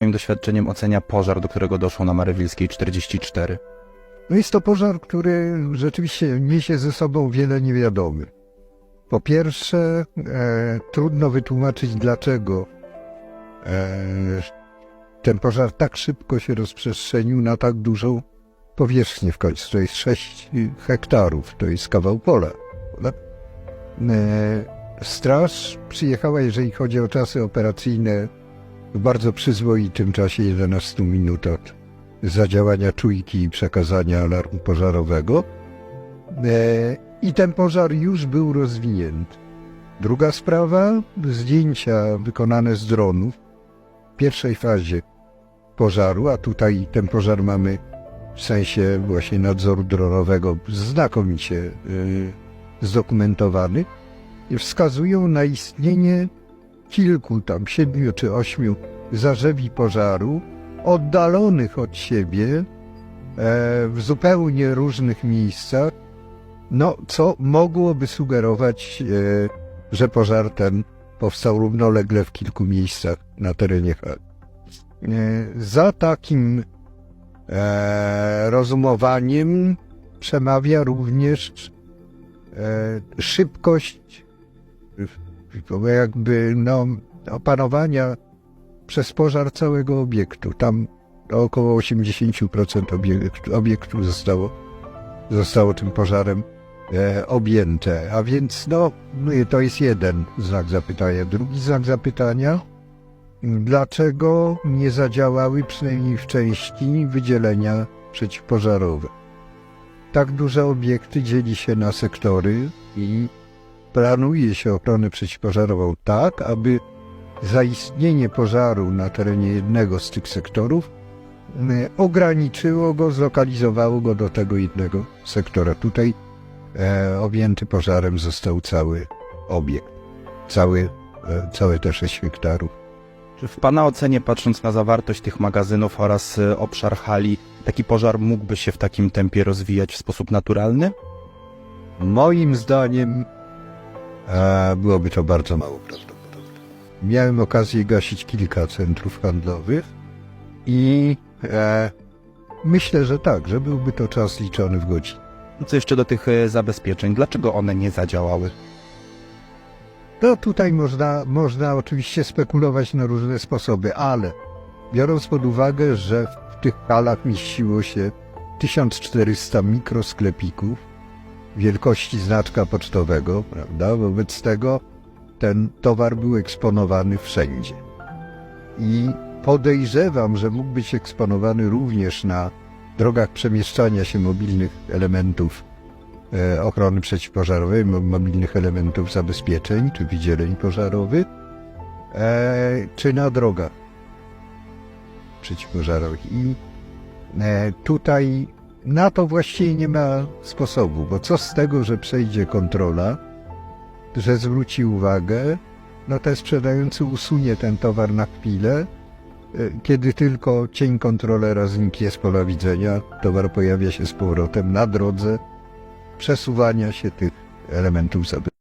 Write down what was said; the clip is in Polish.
Moim doświadczeniem ocenia pożar, do którego doszło na Marywilskiej 44. No jest to pożar, który rzeczywiście niesie ze sobą wiele niewiadomych. Po pierwsze, e, trudno wytłumaczyć, dlaczego e, ten pożar tak szybko się rozprzestrzenił na tak dużą powierzchnię w końcu. To jest 6 hektarów, to jest kawał pola. E, straż przyjechała, jeżeli chodzi o czasy operacyjne, w bardzo przyzwoitym czasie 11 minut od zadziałania czujki i przekazania alarmu pożarowego. E, I ten pożar już był rozwinięty. Druga sprawa, zdjęcia wykonane z dronów w pierwszej fazie pożaru, a tutaj ten pożar mamy w sensie właśnie nadzoru dronowego znakomicie y, zdokumentowany, wskazują na istnienie kilku tam, siedmiu czy ośmiu zarzewi pożaru, oddalonych od siebie e, w zupełnie różnych miejscach, no co mogłoby sugerować, e, że pożar ten powstał równolegle w kilku miejscach na terenie Hagi. E, za takim rozumowaniem przemawia również szybkość jakby no, opanowania przez pożar całego obiektu. Tam około 80% obiektu, obiektu zostało, zostało tym pożarem e, objęte. A więc no, no to jest jeden znak zapytania. Drugi znak zapytania, dlaczego nie zadziałały przynajmniej w części wydzielenia przeciwpożarowe? Tak duże obiekty dzieli się na sektory i planuje się ochronę przeciwpożarową tak, aby zaistnienie pożaru na terenie jednego z tych sektorów e, ograniczyło go, zlokalizowało go do tego jednego sektora. Tutaj e, objęty pożarem został cały obiekt, cały, e, całe te 6 hektarów. Czy w Pana ocenie, patrząc na zawartość tych magazynów oraz y, obszar hali, taki pożar mógłby się w takim tempie rozwijać w sposób naturalny? Moim zdaniem e, byłoby to bardzo mało prawdopodobne. Miałem okazję gasić kilka centrów handlowych i e, myślę, że tak, że byłby to czas liczony w godzin. No Co jeszcze do tych y, zabezpieczeń? Dlaczego one nie zadziałały? No tutaj można, można oczywiście spekulować na różne sposoby, ale biorąc pod uwagę, że w tych halach mieściło się 1400 mikrosklepików wielkości znaczka pocztowego, prawda? Wobec tego ten towar był eksponowany wszędzie. I podejrzewam, że mógł być eksponowany również na drogach przemieszczania się mobilnych elementów e, ochrony przeciwpożarowej, mo- mobilnych elementów zabezpieczeń czy wydzieleń pożarowych, e, czy na drogach przeciwpożarowych. I e, tutaj na to właściwie nie ma sposobu, bo co z tego, że przejdzie kontrola, że zwróci uwagę, no ten sprzedający usunie ten towar na chwilę, e, kiedy tylko cień kontrolera zniknie z pola widzenia, towar pojawia się z powrotem na drodze przesuwania się tych elementów zabezpieczenia.